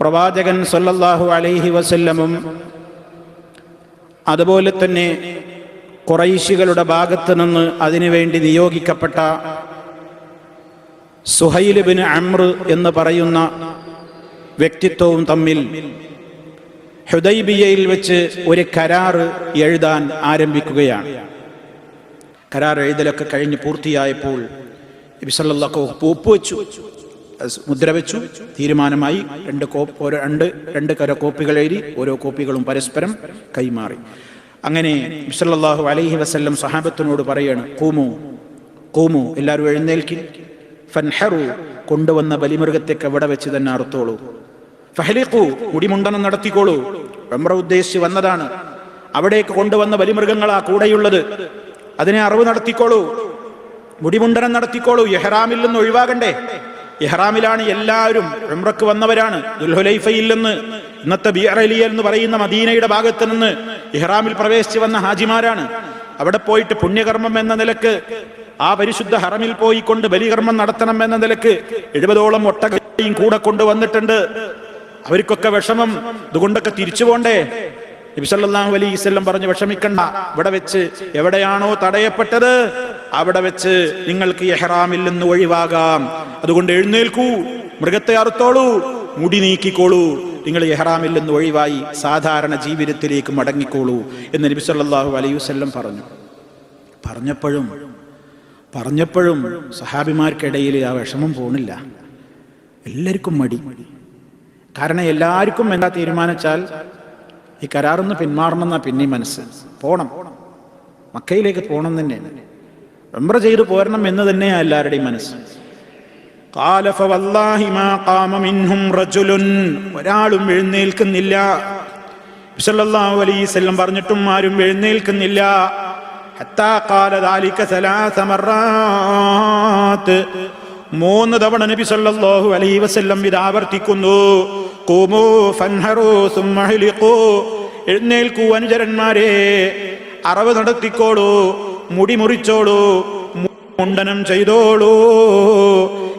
പ്രവാചകൻ സൊല്ലാഹു അലൈഹി വസല്ലമും അതുപോലെ തന്നെ കുറൈശികളുടെ ഭാഗത്ത് നിന്ന് അതിനുവേണ്ടി നിയോഗിക്കപ്പെട്ട സുഹൈലിബിന് അമ്ര എന്ന് പറയുന്ന വ്യക്തിത്വവും തമ്മിൽ ഹുദൈബിയയിൽ വെച്ച് ഒരു കരാറ് എഴുതാൻ ആരംഭിക്കുകയാണ്. കരാർ എഴുതലൊക്കെ കഴിഞ്ഞ് പൂർത്തിയായപ്പോൾ നബിസല്ലാഹു ഒപ്പുവെച്ചു. മുദ്ര വെച്ചു തീരുമാനമായി രണ്ട് രണ്ട് രണ്ട് കര കോപ്പികൾ എഴുതി ഓരോ കോപ്പികളും പരസ്പരം കൈമാറി. അങ്ങനെ നബിസല്ലാഹു അലൈഹി വസ്ല്ലം സഹാബത്തിനോട് പറയാണ് കൂമു കൂമു എല്ലാവരും എഴുന്നേൽക്കി. ഫൻഹറു കൊണ്ടുവന്ന ബലിമൃഗത്തേക്ക് എവിടെ വെച്ച് തന്നെ അറുത്തോളൂ. ഫഹലിഖു മുടിമുണ്ടനം നടത്തിക്കോളൂ. ഉംറ ഉദ്ദേശിച്ച് വന്നതാണ്. അവിടേക്ക് കൊണ്ടുവന്ന ബലിമൃഗങ്ങളാ കൂടെയുള്ളത്. അതിനെ അറിവ് നടത്തിക്കോളൂ. മുടിമുണ്ടനം നടത്തിക്കോളൂ. ഇഹ്റാമിൽ നിന്ന് ഒഴിവാകണ്ടേ. ഇഹ്റാമിലാണ് എല്ലാവരും ഉംറക്ക് വന്നവരാണ്. ദുൽഹുലൈഫയിൽ നിന്ന് ഇന്നത്തെ ബിയറലിയ എന്ന് പറയുന്ന മദീനയുടെ ഭാഗത്ത് നിന്ന് ഇഹ്റാമിൽ പ്രവേശിച്ച് വന്ന ഹാജിമാരാണ്. അവിടെ പോയിട്ട് പുണ്യകർമ്മം എന്ന നിലയ്ക്ക് ആ പരിശുദ്ധ ഹറമിൽ പോയിക്കൊണ്ട് ബലികർമ്മം നടത്തണം എന്ന നിലയ്ക്ക് എഴുപതോളം ഒട്ടകയും കൂടെ കൊണ്ടുവന്നിട്ടുണ്ട്. അവർക്കൊക്കെ വിഷമം. ഇതുകൊണ്ടൊക്കെ തിരിച്ചു പോണ്ടേ? നബിസല്ലാഹു അലൈവല്ലം പറഞ്ഞു വിഷമിക്കണ്ട. ഇവിടെ വെച്ച് എവിടെയാണോ തടയപ്പെട്ടത് അവിടെ വെച്ച് നിങ്ങൾക്ക് എഹ്റാമിൽ നിന്ന് ഒഴിവാകാം. അതുകൊണ്ട് എഴുന്നേൽക്കൂ മൃഗത്തെ അറുത്തോളൂ മുടി നീക്കിക്കോളൂ. നിങ്ങൾ എഹ്റാമിൽ നിന്ന് ഒഴിവായി സാധാരണ ജീവിതത്തിലേക്ക് മടങ്ങിക്കോളൂ എന്ന് നബി സല്ലല്ലാഹു അലൈഹി വസല്ലം പറഞ്ഞു. പറഞ്ഞപ്പോഴും പറഞ്ഞപ്പോഴും സഹാബിമാർക്കിടയിൽ ആ വിഷമം പോണില്ല. എല്ലാവർക്കും മടി. കാരണം എല്ലാവർക്കും എന്താ തീരുമാനിച്ചാൽ ഈ കരാറിന്ന് പിന്മാറണമെന്നാ പിന്നെ മനസ്സ്. പോകണം മക്കയിലേക്ക് പോകണം തന്നെ. ഉംറ ചെയ്തു പോരണം എന്ന് തന്നെയാണ് എല്ലാവരുടെയും മനസ്സ്. ഒരാളും എഴുന്നേൽക്കുന്നില്ല. അലൈവല്ലം പറഞ്ഞിട്ടും ആരും എഴുന്നേൽക്കുന്നില്ല. മൂന്ന് തവണ നബി സല്ലല്ലാഹു അലൈഹി വസല്ലം ഇത് ആവർത്തിക്കുന്നു. എഴുന്നേൽക്കൂ അനുചരന്മാരെ അറവ് നടത്തിക്കോളൂ മുടി മുറിച്ചോളൂ മുണ്ടനം ചെയ്തോളൂ.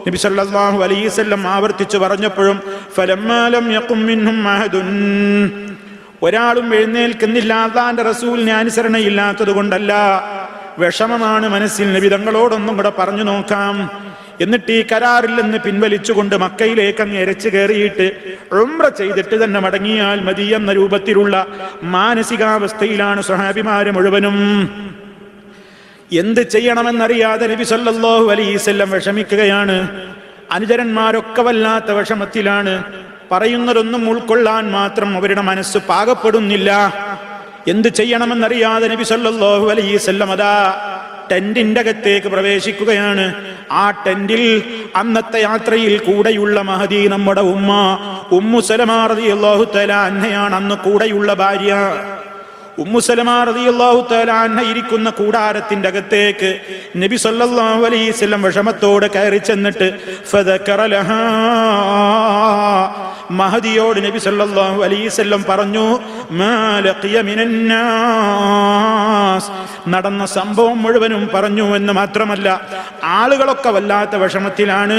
നബി സല്ലല്ലാഹു അലൈഹി വസല്ലം ആവർത്തിച്ചു പറഞ്ഞപ്പോഴും ഫലമാലം യഖും മിൻഹും അഹദുൻ. ഒരാളും എഴുന്നേൽക്കുന്നില്ല അള്ളാന്റെ റസൂലിന് അനുസരണയില്ലാത്തത് കൊണ്ടല്ല വിഷമമാണ് മനസ്സിൽ. നബി തങ്ങളോടൊന്നും കൂടെ പറഞ്ഞു നോക്കാം. എന്നിട്ട് ഈ കരാറിൽ നിന്ന് പിൻവലിച്ചുകൊണ്ട് മക്കയിലേക്ക് അങ്ങ് എരച്ചു കയറിയിട്ട് ഉംറ ചെയ്തിട്ട് തന്നെ മടങ്ങിയാൽ മതി എന്ന രൂപത്തിലുള്ള മാനസികാവസ്ഥയിലാണ് സഹാബിമാര് മുഴുവനും. എന്ത് ചെയ്യണമെന്നറിയാതെ നബി സല്ലല്ലാഹു അലൈഹിസല്ലം വിഷമിക്കുകയാണ്. അനുചരന്മാരൊക്കെ വല്ലാത്ത വിഷമത്തിലാണ്. പറയുന്നതൊന്നും ഉൾക്കൊള്ളാൻ മാത്രം അവരുടെ മനസ്സ് പാകപ്പെടുന്നില്ല. എന്ത് ചെയ്യണമെന്നറിയാതെ നബി സല്ലല്ലാഹു അലൈഹിസല്ലം അതാ ടെന്റിന്റെ അകത്തേക്ക് പ്രവേശിക്കുകയാണ്. ആ ടെന്റിൽ അന്നത്തെ യാത്രയിൽ കൂടെയുള്ള മഹതി നമ്മുടെ ഉമ്മ ഉമ്മു സലമാറതി അള്ളാഹു തല അന്നയാണ് അന്ന് കൂടെയുള്ള ഭാര്യ. ഉമ്മുസലമാറിയാഹു തലാന്ന ഇരിക്കുന്ന കൂടാരത്തിന്റെ അകത്തേക്ക് നബി സല്ലല്ലാഹു അലൈഹി വസല്ലം വിഷമത്തോടെ കയറി ചെന്നിട്ട് മഹദിയോട് നബി സല്ലല്ലാഹു അലൈഹി വസല്ലം പറഞ്ഞു നടന്ന സംഭവം മുഴുവനും പറഞ്ഞു എന്ന് മാത്രമല്ല ആളുകളൊക്കെ വല്ലാത്ത വിഷമത്തിലാണ്.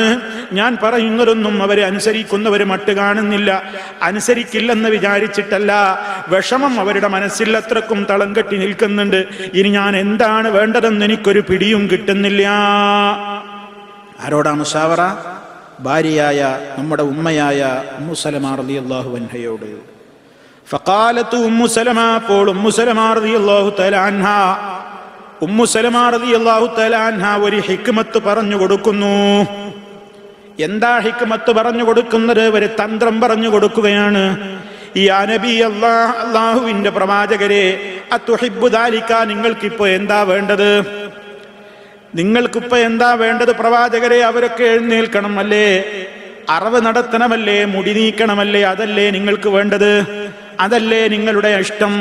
ഞാൻ പറയുന്നതൊന്നും അവരെ അനുസരിക്കുന്നവർ മട്ട് കാണുന്നില്ല. അനുസരിക്കില്ലെന്ന് വിചാരിച്ചിട്ടല്ല വിഷമം അവരുടെ മനസ്സിൽ അത്രക്കും തളം കെട്ടി നിൽക്കുന്നുണ്ട്. ഇനി ഞാൻ എന്താണ് വേണ്ടതെന്ന് എനിക്കൊരു പിടിയും കിട്ടുന്നില്ല. ആരോടാണ് മുഷാവറ ഭാര്യയായ നമ്മുടെ ഉമ്മയായ ഉമ്മുസലമാ റളിയല്ലാഹു അൻഹയോട്. ഫഖാലത്തു ഉമ്മു സലമ അപ്പോൾ ഉമ്മു സലമാ റളിയല്ലാഹു തലാൻഹ അൻഹ. ഉമ്മു സലമാ റളിയല്ലാഹു തആല അൻഹ ഒരു ഹിക്മത്ത് പറഞ്ഞു കൊടുക്കുന്നു. എന്താ ഹിക്മത്ത് പറഞ്ഞു കൊടുക്കുന്നത്? ഒരു തന്ത്രം പറഞ്ഞു കൊടുക്കുകയാണ്. ഈ അനബി അള്ളാഹ് അള്ളാഹുവിന്റെ പ്രവാചകരെ അത്തുഹിബ്ബു ദാലിക നിങ്ങൾക്കിപ്പോ എന്താ വേണ്ടത്? നിങ്ങൾക്കിപ്പോ എന്താ വേണ്ടത് പ്രവാചകരെ? അവരൊക്കെ എഴുന്നേൽക്കണം അല്ലേ? അറവ് നടത്തണമല്ലേ? മുടി നീക്കണമല്ലേ? അതല്ലേ നിങ്ങൾക്ക് വേണ്ടത്? അതല്ലേ നിങ്ങളുടെ ഇഷ്ടം?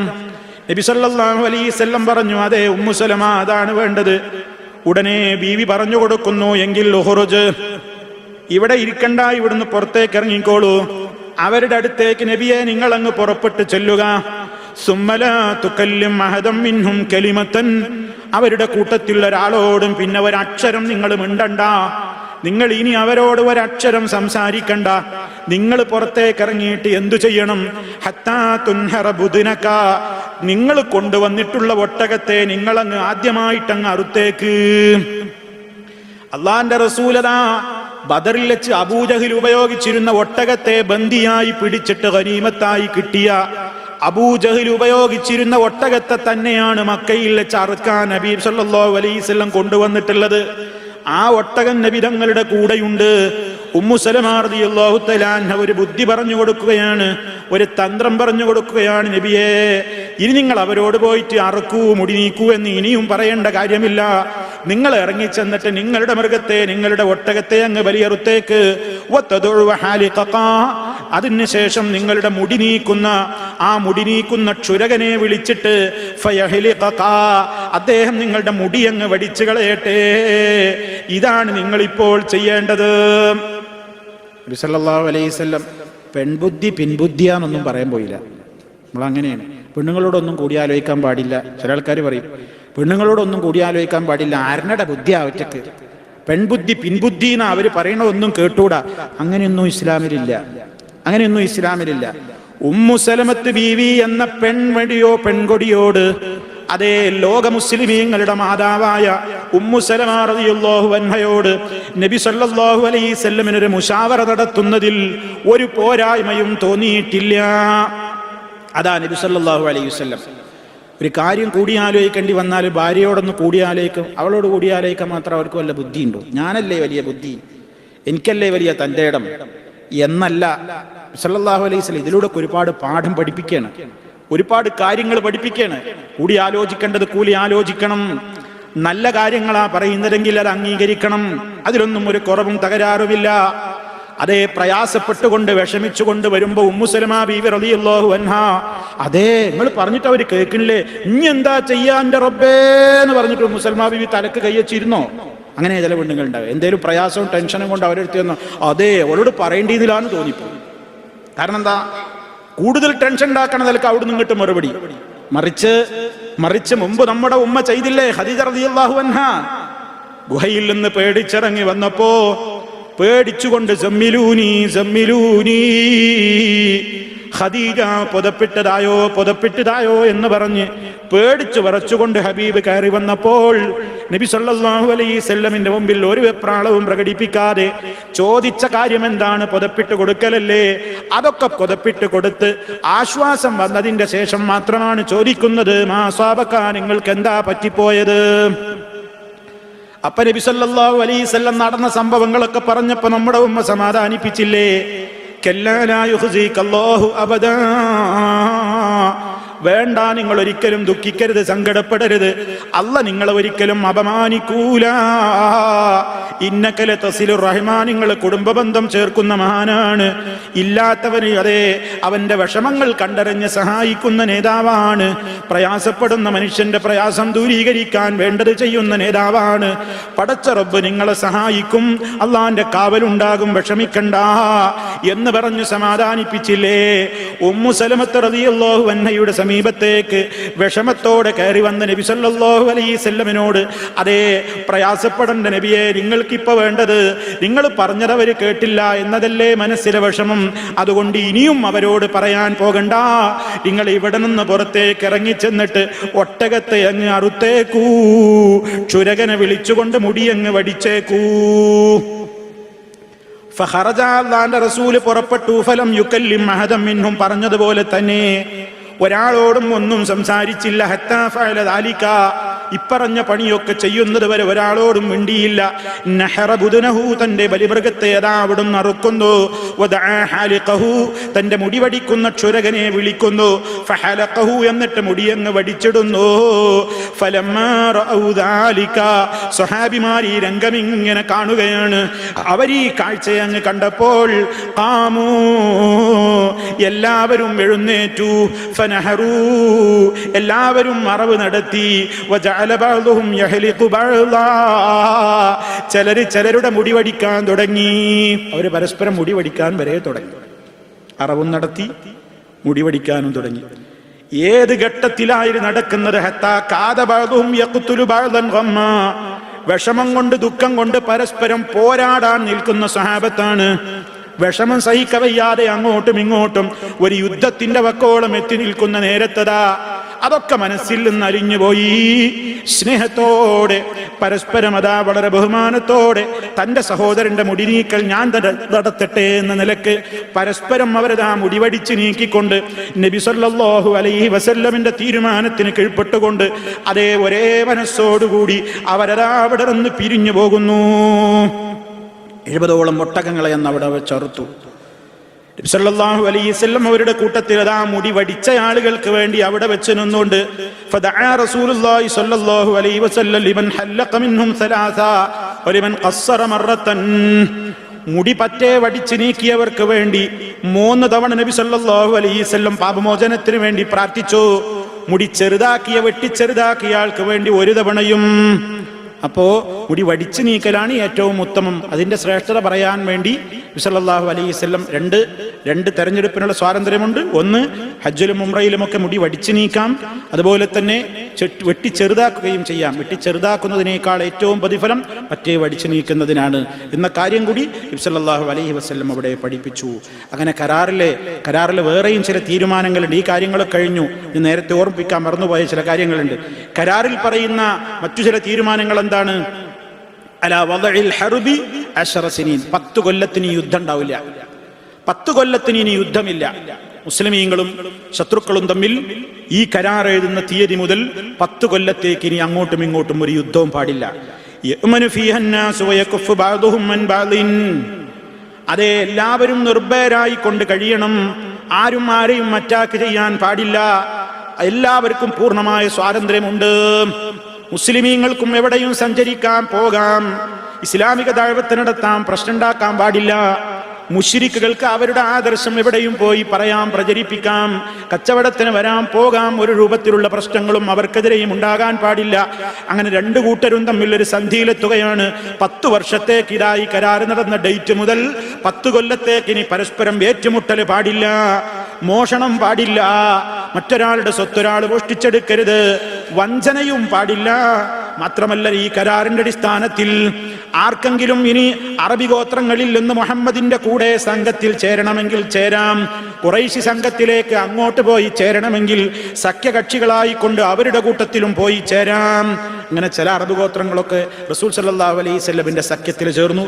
നബിസല്ലാഹു വസല്ലം പറഞ്ഞു അതെ ഉമ്മുസലമ അതാണ് വേണ്ടത്. ഉടനെ ബീവി പറഞ്ഞു കൊടുക്കുന്നു എങ്കിൽ ഉഹുറുജ് ഇവിടെ ഇരിക്കണ്ട ഇവിടുന്ന് പുറത്തേക്ക് ഇറങ്ങിക്കോളൂ. അവരുടെ അടുത്തേക്ക് നബിയെ നിങ്ങൾ അങ്ങ് പുറപ്പെട്ട് ചെല്ലുക. സുമ്മല തുക്കല്ലും മഹദം മിൻഹും കലിമത്തൻ അവരുടെ കൂട്ടത്തിൽ ഒരാളോടും പിന്നെ ഒരക്ഷരം നിങ്ങൾ മിണ്ടണ്ട. നിങ്ങൾ ഇനി അവരോട് ഒരക്ഷരം സംസാരിക്കണ്ട. നിങ്ങൾ പുറത്തേക്ക് ഇറങ്ങിയിട്ട് എന്തു ചെയ്യണം? ഹത്താ തുൻഹറ നിങ്ങൾ കൊണ്ടുവന്നിട്ടുള്ള ഒട്ടകത്തെ നിങ്ങളങ്ങ് ആദ്യമായിട്ടങ്ങ് അറുത്തേക്ക്. അള്ളാന്റെ റസൂലതാ ബദറിൽ വെച്ച് അബൂജഹിൽ ഉപയോഗിച്ചിരുന്ന ഒട്ടകത്തെ ബന്ദിയായി പിടിച്ചിട്ട് ഗനീമത്തായി കിട്ടിയ അബൂജഹിൽ ഉപയോഗിച്ചിരുന്ന ഒട്ടകത്തെ തന്നെയാണ് മക്കയിൽ വെച്ച് അറുക്കാൻ നബീബ് സല്ലല്ലാഹു അലൈഹി വസല്ലം കൊണ്ടുവന്നിട്ടുള്ളത്. ആ ഒട്ടകൻ നബിതങ്ങളുടെ കൂടെയുണ്ട്. ഉമ്മുസലമാർദി തലാൻഹ ഒരു ബുദ്ധി പറഞ്ഞു കൊടുക്കുകയാണ് ഒരു തന്ത്രം പറഞ്ഞു കൊടുക്കുകയാണ് നബിയെ. ഇനി നിങ്ങൾ അവരോട് പോയിട്ട് അറക്കൂ മുടി നീക്കൂ എന്ന് ഇനിയും പറയേണ്ട കാര്യമില്ല. നിങ്ങൾ ഇറങ്ങിച്ചെന്നിട്ട് നിങ്ങളുടെ മൃഗത്തെ നിങ്ങളുടെ ഒട്ടകത്തെ അങ്ങ് ബലിയറുത്തേക്ക്. അതിനുശേഷം നിങ്ങളുടെ മുടി നീക്കുന്ന ആ മുടി നീക്കുന്ന ക്ഷുരകനെ വിളിച്ചിട്ട്. അദ്ദേഹം നിങ്ങളുടെ മുടി അങ്ങ് വടിച്ചു കളയട്ടെ. ഇതാണ് നിങ്ങളിപ്പോൾ ചെയ്യേണ്ടത്. അലൈഹി പെൺബുദ്ധി പിൻബുദ്ധിയാന്നൊന്നും പറയാൻ പോയില്ല. നമ്മൾ അങ്ങനെയാണ് പെണ്ണുങ്ങളോടൊന്നും കൂടിയാലോചിക്കാൻ പാടില്ല. ചില ആൾക്കാർ പറയും പെണ്ണുങ്ങളോടൊന്നും കൂടിയാലോചിക്കാൻ പാടില്ല. ആരുടെ ബുദ്ധി അവറ്റക്ക് പെൺബുദ്ധി പിൻബുദ്ധി എന്ന് അവർ പറയണതൊന്നും കേട്ടൂടാ. അങ്ങനെയൊന്നും ഇസ്ലാമിലില്ല. അങ്ങനെയൊന്നും ഇസ്ലാമിലില്ല. ഉമ്മു സലമത്ത് ബീവി എന്ന പെൺവടിയോ പെൺകൊടിയോട് അതേ ലോക മുസ്ലിമീങ്ങളുടെ മാതാവായ ഉമ്മു സലമ റളിയല്ലാഹു അൻഹയോട് നബി സല്ലാഹു അലൈഹി മുഷാവറ നടത്തുന്നതിൽ ഒരു പോരായ്മയും തോന്നിയിട്ടില്ല. അതാ നബി സല്ലാഹു അലൈഹി വസല്ലം. ഒരു കാര്യം കൂടിയാലോചിക്കേണ്ടി വന്നാൽ ഭാര്യയോടൊന്ന് കൂടിയാലോചിക്കും. അവളോട് കൂടിയാലോചിക്കാൻ മാത്രം അവർക്ക് വല്ല ബുദ്ധിയുണ്ടോ? ഞാനല്ലേ വലിയ ബുദ്ധി? എനിക്കല്ലേ വലിയ തന്റെ ഇടം? എന്നല്ല. സല്ലാഹു അലൈഹി വസല്ലം ഇതിലൂടെ ഒരുപാട് പാഠം പഠിപ്പിക്കുകയാണ് ഒരുപാട് കാര്യങ്ങൾ പഠിപ്പിക്കുകയാണ് കൂടി ആലോചിക്കേണ്ടത് കൂലി ആലോചിക്കണം. നല്ല കാര്യങ്ങളാ പറയുന്നതെങ്കിൽ അത് അംഗീകരിക്കണം. അതിലൊന്നും ഒരു കുറവും തകരാറുമില്ല. അതേ പ്രയാസപ്പെട്ടുകൊണ്ട് വിഷമിച്ചുകൊണ്ട് വരുമ്പോ ഉമ്മുസലമാ ബീവി റളിയല്ലാഹു അൻഹ. അതേ നിങ്ങൾ പറഞ്ഞിട്ട് അവർ കേൾക്കണില്ലേ? ഇനി എന്താ ചെയ്യാന്റെ റബ്ബേ എന്ന് പറഞ്ഞിട്ട് ഉമ്മുസലമാ ബീവി തലക്ക് കൈവച്ചിരുന്നോ അങ്ങനെ ചില പെണ്ണുങ്ങൾ എന്തേലും പ്രയാസവും ടെൻഷനും കൊണ്ട് അവരെടുത്ത് വന്നു അതെ അവരോട് പറയേണ്ടതിലാണ് തോന്നിപ്പോയി കാരണം എന്താ? കൂടുതൽ ടെൻഷൻ ഉണ്ടാക്കണ നിലയ്ക്ക് അവിടെ നിന്നിട്ട് മറുപടി. മറിച്ച് മറിച്ച് മുമ്പ് നമ്മുടെ ഉമ്മ ചെയ്തില്ലേ? അൻഹ. ഗുഹയിൽ നിന്ന് പേടിച്ചിറങ്ങി വന്നപ്പോ പേടിച്ചുകൊണ്ട് സമ്മിലൂനി സമ്മിലൂനി ഖദീജ പുതപ്പിട്ടതായോ പുതപ്പിട്ടതായോ എന്ന് പറഞ്ഞ് പേടിച്ചു വരച്ചുകൊണ്ട് ഹബീബ് കയറി വന്നപ്പോൾ നബി സല്ലാഹു അലൈഹി വസല്ലമിന്റെ മുമ്പിൽ ഒരു വെപ്രാളവും പ്രകടിപ്പിക്കാതെ ചോദിച്ച കാര്യം എന്താണ് പുതപ്പിട്ട് കൊടുക്കലല്ലേ? അതൊക്കെ പുതപ്പിട്ട് കൊടുത്ത് ആശ്വാസം വന്നതിന്റെ ശേഷം മാത്രമാണ് ചോദിക്കുന്നത് മാസാബക്ക നിങ്ങൾക്ക് എന്താ പറ്റിപ്പോയത്? അപ്പ നബി സല്ലല്ലാഹു അലൈഹി വസല്ലം നടന്ന സംഭവങ്ങളൊക്കെ പറഞ്ഞപ്പോ നമ്മുടെ ഉമ്മ സമാധാനിപ്പിച്ചില്ലേ? കല്ലാ ലാ അല്ലാഹു അബദാ. വേണ്ട നിങ്ങൾ ഒരിക്കലും ദുഃഖിക്കരുത് സങ്കടപ്പെടരുത്. അല്ല നിങ്ങളെ ഒരിക്കലും അപമാനിക്കൂല. ഇന്നക്കലെ തസിലു റഹ്മാൻ നിങ്ങൾ കുടുംബബന്ധം ചേർക്കുന്ന മഹാനാണ്. ഇല്ലാത്തവന് അതെ അവന്റെ വിഷമങ്ങൾ കണ്ടറിഞ്ഞ് സഹായിക്കുന്ന നേതാവാണ്. പ്രയാസപ്പെടുന്ന മനുഷ്യന്റെ പ്രയാസം ദൂരീകരിക്കാൻ വേണ്ടത് ചെയ്യുന്ന നേതാവാണ്. പടച്ച റബ്ബ് നിങ്ങളെ സഹായിക്കും. അള്ളാന്റെ കാവലുണ്ടാകും വിഷമിക്കണ്ട എന്ന് പറഞ്ഞു സമാധാനിപ്പിച്ചില്ലേ? ഉമ്മു സലമത്ത് റളിയല്ലാഹു അൻഹയുടെ സമീപത്തേക്ക് വിഷമത്തോടെ കയറി വന്ന നബി സല്ലല്ലാഹു അലൈഹി വസല്ലമിനോട് അതേ പ്രയാസപ്പെടേണ്ട നബിയെ നിങ്ങൾക്കിപ്പോ വേണ്ടത് നിങ്ങൾ പറഞ്ഞതവർ കേട്ടില്ല എന്നതല്ലേ മനസ്സിലെ വിഷമം. അതുകൊണ്ട് ഇനിയും അവരോട് പറയാൻ പോകണ്ട. നിങ്ങൾ ഇവിടെ നിന്ന് പുറത്തേക്ക് ഇറങ്ങിച്ചെന്നിട്ട് ഒട്ടകത്തെ അങ്ങ് അറുത്തേക്കൂ. ചുരകനെ വിളിച്ചുകൊണ്ട് മുടിയങ്ങ് വടിച്ചേക്കൂ. ഫഹറജാന്റെ റസൂൽ പുറപ്പെട്ടു. ഫലം യുക്കല്ലിം മഹദം മിന്നും പറഞ്ഞതുപോലെ തന്നെ. ഒരാളോടും ഒന്നും സംസാരിച്ചില്ല. ഹത്താ ഫഅല ദാലിക. ഇപ്പറഞ്ഞ പണിയൊക്കെ ചെയ്യുന്നത് വരെ ഒരാളോടും മിണ്ടിയില്ല. ബുധനഹു തന്റെ ബലിമൃഗത്തെ അതാ അവിടുന്ന് അറുക്കുന്നു. തന്റെ മുടി വടിക്കുന്ന ക്ഷുരകനെ വിളിക്കുന്നു. ഫഹലഖഹു എന്നിട്ട് മുടിയെന്ന് വടിച്ചിടുന്നു. സ്വഹാബിമാർ ഈ രംഗം ഇങ്ങനെ കാണുകയാണ്. അവർ ഈ കാഴ്ചയെ അങ്ങ് കണ്ടപ്പോൾ കാമൂ എല്ലാവരും എഴുന്നേറ്റു. ഫനഹറൂ എല്ലാവരും മറവ് നടത്തി. ചിലര് ചിലരുടെ മുടി വടിക്കാൻ തുടങ്ങി. അവർ പരസ്പരം മുടി വടിക്കാൻ വരെ തുടങ്ങി. അറവും നടത്തി മുടി വടിക്കാനും തുടങ്ങി. ഏത് ഘട്ടത്തിലായിരുന്നു നടക്കുന്നത്? ഹത്താ കാത ബഅ്ദുഹും യഖ്തുലു ബഅ്ദൻ ഗമ്മാ. വിഷമം കൊണ്ട് ദുഃഖം കൊണ്ട് പരസ്പരം പോരാടാൻ നിൽക്കുന്ന സഹാബത്താണ് വിഷമം സഹിക്കവയ്യാതെ അങ്ങോട്ടും ഇങ്ങോട്ടും ഒരു യുദ്ധത്തിന്റെ വക്കോളം എത്തി നിൽക്കുന്ന നേരത്തതാ. അതൊക്കെ മനസ്സിൽ നിന്ന് അരിഞ്ഞുപോയി സ്നേഹത്തോടെ പരസ്പരം അതാ വളരെ ബഹുമാനത്തോടെ തന്റെ സഹോദരന്റെ മുടി നീക്കൽ ഞാൻ നടത്തട്ടെ എന്ന നിലയ്ക്ക് പരസ്പരം അവരതാ മുടിവടിച്ച് നീക്കിക്കൊണ്ട് നബിസല്ലാഹു അലൈഹി വസല്ലമിന്റെ തീരുമാനത്തിന് കീഴ്പ്പെട്ടുകൊണ്ട് അതേ ഒരേ മനസ്സോടുകൂടി അവരതാ അവിടെ നിന്ന് പിരിഞ്ഞു പോകുന്നു. എഴുപതോളം ഒട്ടകങ്ങളെ അന്ന് അവിടെ ചേർത്തു സല്ലല്ലാഹു അലൈഹി വസല്ലം അവരുടെ കൂട്ടത്തിൽ അതാ മുടി വടിച്ച ആളുകൾക്ക് വേണ്ടി അവിടെ വെച്ച് നിന്നുകൊണ്ട് മുടി പറ്റേ വടിച്ച് നീക്കിയവർക്ക് വേണ്ടി മൂന്ന് തവണ നബി സല്ലാഹു അലൈഹി വസല്ലം പാപമോചനത്തിന് വേണ്ടി പ്രാർത്ഥിച്ചു. മുടി ചെറുതാക്കിയ വെട്ടിച്ചെറുതാക്കിയ ആൾക്ക് വേണ്ടി ഒരു തവണയും അപ്പോ മുടി വടിച്ചു നീക്കലാണ് ഏറ്റവും ഉത്തമം. അതിന്റെ ശ്രേഷ്ഠത പറയാൻ വേണ്ടി വിസലല്ലാഹു അലൈഹി വസല്ലം രണ്ട് രണ്ട് തെരഞ്ഞെടുപ്പിനുള്ള സ്വാതന്ത്ര്യമുണ്ട്. ഒന്ന് ഹജ്ജിലും ഉംറയിലുമൊക്കെ മുടി വടിച്ചു നീക്കാം. അതുപോലെ തന്നെ വെട്ടി ചെറുതാക്കുകയും ചെയ്യാം. വെട്ടി ചെറുതാക്കുന്നതിനേക്കാൾ ഏറ്റവും പ്രതിഫലം മറ്റേ വടിച്ചു നീക്കുന്നതിനാണ്. എന്ന കാര്യം കൂടി ഇബ്സല്ലാഹു അലൈഹി വസ്ല്ലം അവിടെ പഠിപ്പിച്ചു. അങ്ങനെ കരാറിലെ കരാറിൽ വേറെയും ചില തീരുമാനങ്ങളുണ്ട്. ഈ കാര്യങ്ങൾ കഴിഞ്ഞു. നേരത്തെ ഓർമ്മിപ്പിക്കാൻ മറന്നുപോയ ചില കാര്യങ്ങളുണ്ട്. കരാറിൽ പറയുന്ന മറ്റു ചില തീരുമാനങ്ങൾ എന്താണ്? അല വദഇൽ ഹർബി അശറ സിനീൻ. പത്ത് കൊല്ലത്തിന് യുദ്ധം ഉണ്ടാവില്ല. പത്ത് കൊല്ലത്തിന് ഇനി യുദ്ധമില്ല. മുസ്ലിമീങ്ങളും ശത്രുക്കളും തമ്മിൽ ഈ കരാർ എഴുതുന്ന തീയതി മുതൽ പത്ത് കൊല്ലത്തേക്ക് ഇനി അങ്ങോട്ടും ഇങ്ങോട്ടും ഒരു യുദ്ധവും പാടില്ല. അതെ എല്ലാവരും നിർഭയരായി കൊണ്ട് കഴിയണം. ആരും ആരെയും അറ്റാക്ക് ചെയ്യാൻ പാടില്ല. എല്ലാവർക്കും പൂർണമായ സ്വാതന്ത്ര്യമുണ്ട്. മുസ്ലിമീങ്ങൾക്കും എവിടെയും സഞ്ചരിക്കാം പോകാം. ഇസ്ലാമിക ദൈവത്ത് പ്രശ്നമുണ്ടാക്കാൻ പാടില്ല. മുഷിരിക്കുകൾക്ക് അവരുടെ ആദർശം എവിടെയും പോയി പറയാം പ്രചരിപ്പിക്കാം. കച്ചവടത്തിന് വരാം പോകാം. ഒരു രൂപത്തിലുള്ള പ്രശ്നങ്ങളും അവർക്കെതിരെയും ഉണ്ടാകാൻ പാടില്ല. അങ്ങനെ രണ്ടു കൂട്ടരും തമ്മിൽ ഒരു സന്ധിയിലെത്തുകയാണ്. പത്തു വർഷത്തേക്ക് ഇതായി കരാർ നടന്ന ഡേറ്റ് മുതൽ പത്തു കൊല്ലത്തേക്ക് ഇനി പരസ്പരം ഏറ്റുമുട്ടൽ പാടില്ല. മോഷണം പാടില്ല. മറ്റൊരാളുടെ സ്വത്തൊരാൾ മോഷ്ടിച്ചെടുക്കരുത്. വഞ്ചനയും പാടില്ല. മാത്രമല്ല ഈ കരാറിന്റെ അടിസ്ഥാനത്തിൽ ആർക്കെങ്കിലും ഇനി അറബി ഗോത്രങ്ങളിൽ നിന്ന് മുഹമ്മദിന്റെ കൂടെ സംഘത്തിൽ ചേരണമെങ്കിൽ ചേരാം. കുറൈശി സംഘത്തിലേക്ക് അങ്ങോട്ട് പോയി ചേരണമെങ്കിൽ സഖ്യകക്ഷികളായിക്കൊണ്ട് അവരുടെ കൂട്ടത്തിലും പോയി ചേരാം. അങ്ങനെ ചില അറബ് ഗോത്രങ്ങളൊക്കെ റസൂൽ സല്ലല്ലാഹു അലൈഹി സഖ്യത്തിൽ ചേർന്നു.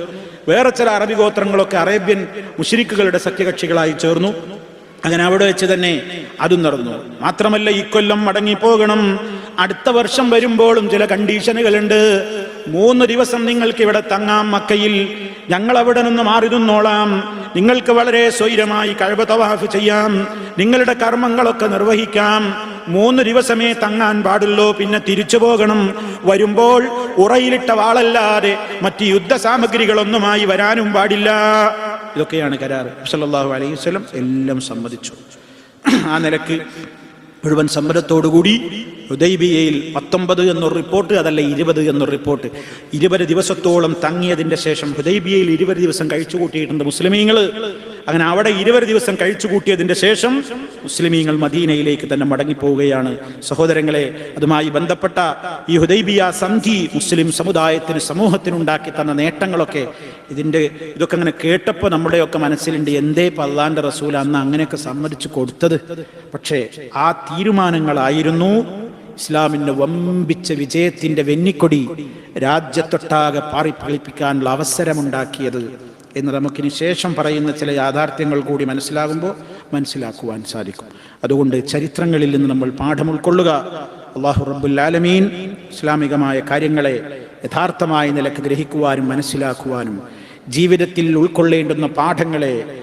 വേറെ ചില അറബി ഗോത്രങ്ങളൊക്കെ അറേബ്യൻ മുഷിരിക്കുകളുടെ സഖ്യകക്ഷികളായി ചേർന്നു. അങ്ങനെ അവിടെ വെച്ച് തന്നെ അതും നടന്നു. മാത്രമല്ല ഈ ഇക്കൊല്ലം മടങ്ങിപ്പോകണം. അടുത്ത വർഷം വരുമ്പോഴും ചില കണ്ടീഷനുകളുണ്ട്. മൂന്ന് ദിവസം നിങ്ങൾക്ക് ഇവിടെ തങ്ങാം മക്കയിൽ. ഞങ്ങൾ അവിടെ നിന്ന് മാറി നിന്നോളാം. നിങ്ങൾക്ക് വളരെ സ്വൈരമായി കഴിവ തവാഫ് ചെയ്യാം. നിങ്ങളുടെ കർമ്മങ്ങളൊക്കെ നിർവഹിക്കാം. മൂന്ന് ദിവസമേ തങ്ങാൻ പാടുള്ളൂ. പിന്നെ തിരിച്ചു പോകണം. വരുമ്പോൾ ഉറയിലിട്ട വാളല്ലാതെ മറ്റ് യുദ്ധ സാമഗ്രികളൊന്നുമായി വരാനും പാടില്ല. ഇതൊക്കെയാണ് കരാർ. അലൈഹി വസല്ലം എല്ലാം സമ്മതിച്ചു. ആ നിലയ്ക്ക് മുഴുവൻ സമരത്തോടുകൂടി ഹുദൈബിയയിൽ പത്തൊമ്പത് എന്നൊരു റിപ്പോർട്ട് അതല്ല ഇരുപത് എന്നൊരു റിപ്പോർട്ട്. ഇരുപത് ദിവസത്തോളം തങ്ങിയതിന്റെ ശേഷം ഹുദൈബിയയിൽ ഇരുപത് ദിവസം കഴിച്ചു കൂട്ടിയിട്ടുണ്ട് അങ്ങനെ അവിടെ ഇരുപത് ദിവസം കഴിച്ചു കൂട്ടിയതിന്റെ ശേഷം മുസ്ലിമീങ്ങൾ മദീനയിലേക്ക് തന്നെ മടങ്ങിപ്പോവുകയാണ്. സഹോദരങ്ങളെ അതുമായി ബന്ധപ്പെട്ട ഈ ഹുദൈബിയ സന്ധി മുസ്ലിം സമുദായത്തിന് സമൂഹത്തിനുണ്ടാക്കി തന്ന നേട്ടങ്ങളൊക്കെ ഇതിന്റെ ഇതൊക്കെ അങ്ങനെ കേട്ടപ്പോൾ നമ്മുടെയൊക്കെ മനസ്സിലുണ്ട് എന്തേ പല്ലാന്റെ റസൂൽ അന്ന് അങ്ങനെയൊക്കെ സമ്മതിച്ചു കൊടുത്തത്? പക്ഷേ ആ തീരുമാനങ്ങളായിരുന്നു ഇസ്ലാമിന്റെ വമ്പിച്ച വിജയത്തിന്റെ വെന്നിക്കൊടി രാജ്യത്തൊട്ടാകെ പാറിപ്പളിപ്പിക്കാനുള്ള അവസരമുണ്ടാക്കിയത്. എന്ന് നമുക്കിനി ശേഷം പറയുന്ന ചില യാഥാർത്ഥ്യങ്ങൾ കൂടി മനസ്സിലാകുമ്പോൾ മനസ്സിലാക്കുവാൻ സാധിക്കും. അതുകൊണ്ട് ചരിത്രങ്ങളിൽ നിന്ന് നമ്മൾ പാഠം ഉൾക്കൊള്ളുക. അള്ളാഹു റബ്ബുല്ലാലമീൻ ഇസ്ലാമികമായ കാര്യങ്ങളെ യഥാർത്ഥമായ നിലയ്ക്ക് ഗ്രഹിക്കുവാനും മനസ്സിലാക്കുവാനും ജീവിതത്തിൽ ഉൾക്കൊള്ളേണ്ടുന്ന പാഠങ്ങളെ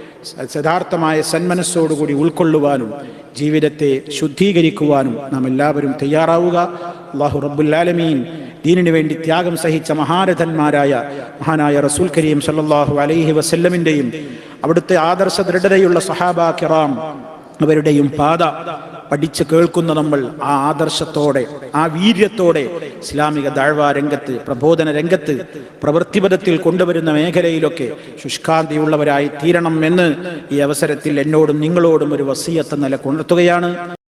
യഥാർത്ഥമായ സന്മനസ്സോടുകൂടി ഉൾക്കൊള്ളുവാനും ജീവിതത്തെ ശുദ്ധീകരിക്കുവാനും നാം എല്ലാവരും തയ്യാറാവുക അള്ളാഹു റബ്ബുല്ലാലമീൻ ദീനിനു വേണ്ടി ത്യാഗം സഹിച്ച മഹാരഥന്മാരായ മഹാനായ റസൂൽ കരീം സല്ലാഹു അലൈഹി വസല്ലമിന്റെയും അവിടുത്തെ ആദർശ ദൃഢതയുള്ള സഹാബ കിറാം അവരുടെയും പാത പഠിച്ച് കേൾക്കുന്ന നമ്മൾ ആ ആദർശത്തോടെ ആ വീര്യത്തോടെ ഇസ്ലാമിക ദാഴ്വാ രംഗത്ത് പ്രബോധന രംഗത്ത് പ്രവൃത്തിപഥത്തിൽ കൊണ്ടുവരുന്ന മേഖലയിലൊക്കെ ശുഷ്കാന്തിയുള്ളവരായി തീരണം എന്ന് ഈ അവസരത്തിൽ എന്നോടും നിങ്ങളോടും ഒരു വസീയത്ത് നില കൊണ്ടുത്തുകയാണ്